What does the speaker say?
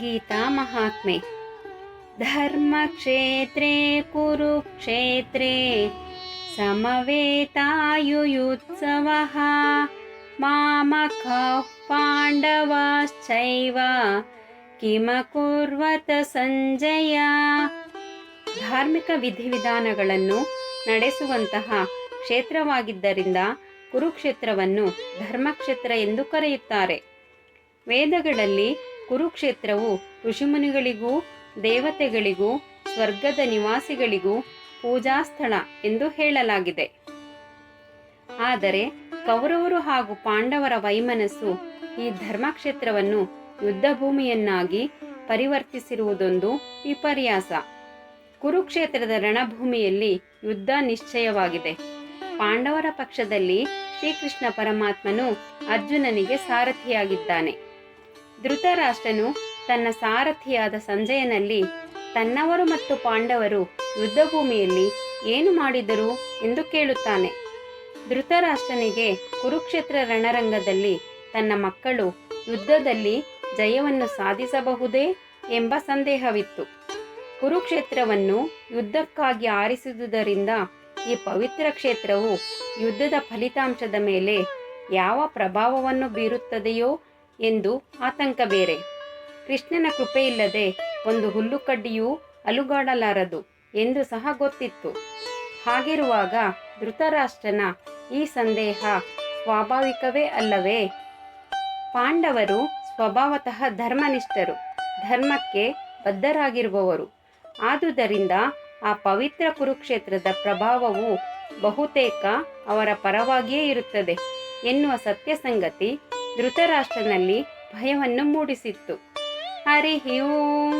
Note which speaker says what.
Speaker 1: ಗೀತಾ ಮಹಾತ್ಮೆ. ಧರ್ಮಕ್ಷೇತ್ರೇ, ಕುರುಕ್ಷೇತ್ರೇ ಮಾಮಕ ಮಾಮಕಃ ಪಾಂಡವಾಶ್ಚೈವ ಕಿಮಕುರ್ವತ ಸಂಜಯ. ಧಾರ್ಮಿಕ ವಿಧಿವಿಧಾನಗಳನ್ನು ನಡೆಸುವಂತಹ ಕ್ಷೇತ್ರವಾಗಿದ್ದರಿಂದ ಕುರುಕ್ಷೇತ್ರವನ್ನು ಧರ್ಮಕ್ಷೇತ್ರ ಎಂದು ಕರೆಯುತ್ತಾರೆ. ವೇದಗಳಲ್ಲಿ ಕುರುಕ್ಷೇತ್ರವು ಋಷಿಮುನಿಗಳಿಗೂ, ದೇವತೆಗಳಿಗೂ, ಸ್ವರ್ಗದ ನಿವಾಸಿಗಳಿಗೂ ಪೂಜಾಸ್ಥಳ ಎಂದು ಹೇಳಲಾಗಿದೆ. ಆದರೆ ಕೌರವರು ಹಾಗೂ ಪಾಂಡವರ ವೈಮನಸ್ಸು ಈ ಧರ್ಮಕ್ಷೇತ್ರವನ್ನು ಯುದ್ಧಭೂಮಿಯನ್ನಾಗಿ ಪರಿವರ್ತಿಸಿರುವುದೊಂದು ವಿಪರ್ಯಾಸ. ಕುರುಕ್ಷೇತ್ರದ ರಣಭೂಮಿಯಲ್ಲಿ ಯುದ್ಧ ನಿಶ್ಚಯವಾಗಿದೆ. ಪಾಂಡವರ ಪಕ್ಷದಲ್ಲಿ ಶ್ರೀಕೃಷ್ಣ ಪರಮಾತ್ಮನು ಅರ್ಜುನನಿಗೆ ಸಾರಥಿಯಾಗಿದ್ದಾನೆ. ಧೃತರಾಷ್ಟ್ರನು ತನ್ನ ಸಾರಥಿಯಾದ ಸಂಜಯನಲ್ಲಿ ತನ್ನವರು ಮತ್ತು ಪಾಂಡವರು ಯುದ್ಧಭೂಮಿಯಲ್ಲಿ ಏನು ಮಾಡಿದರು ಎಂದು ಕೇಳುತ್ತಾನೆ. ಧೃತರಾಷ್ಟ್ರನಿಗೆ ಕುರುಕ್ಷೇತ್ರ ರಣರಂಗದಲ್ಲಿ ತನ್ನ ಮಕ್ಕಳು ಯುದ್ಧದಲ್ಲಿ ಜಯವನ್ನು ಸಾಧಿಸಬಹುದೇ ಎಂಬ ಸಂದೇಹವಿತ್ತು. ಕುರುಕ್ಷೇತ್ರವನ್ನು ಯುದ್ಧಕ್ಕಾಗಿ ಆರಿಸಿದುದರಿಂದ ಈ ಪವಿತ್ರ ಕ್ಷೇತ್ರವು ಯುದ್ಧದ ಫಲಿತಾಂಶದ ಮೇಲೆ ಯಾವ ಪ್ರಭಾವವನ್ನು ಬೀರುತ್ತದೆಯೋ ಎಂದು ಆತಂಕ ಬೇರೆ. ಕೃಷ್ಣನ ಕೃಪೆಯಿಲ್ಲದೆ ಒಂದು ಹುಲ್ಲುಕಡ್ಡಿಯೂ ಅಲುಗಾಡಲಾರದು ಎಂದು ಸಹ ಗೊತ್ತಿತ್ತು. ಹಾಗಿರುವಾಗ ಧೃತರಾಷ್ಟ್ರನ ಈ ಸಂದೇಹ ಸ್ವಾಭಾವಿಕವೇ ಅಲ್ಲವೇ? ಪಾಂಡವರು ಸ್ವಭಾವತಃ ಧರ್ಮನಿಷ್ಠರು, ಧರ್ಮಕ್ಕೆ ಬದ್ಧರಾಗಿರುವವರು. ಆದುದರಿಂದ ಆ ಪವಿತ್ರ ಕುರುಕ್ಷೇತ್ರದ ಪ್ರಭಾವವು ಬಹುತೇಕ ಅವರ ಪರವಾಗಿಯೇ ಇರುತ್ತದೆ ಎನ್ನುವ ಸತ್ಯ ಸಂಗತಿ ಧೃತರಾಷ್ಟ್ರನಲ್ಲಿ ಭಯವನ್ನು ಮೂಡಿಸಿತ್ತು. ಹರಿ ಓಂ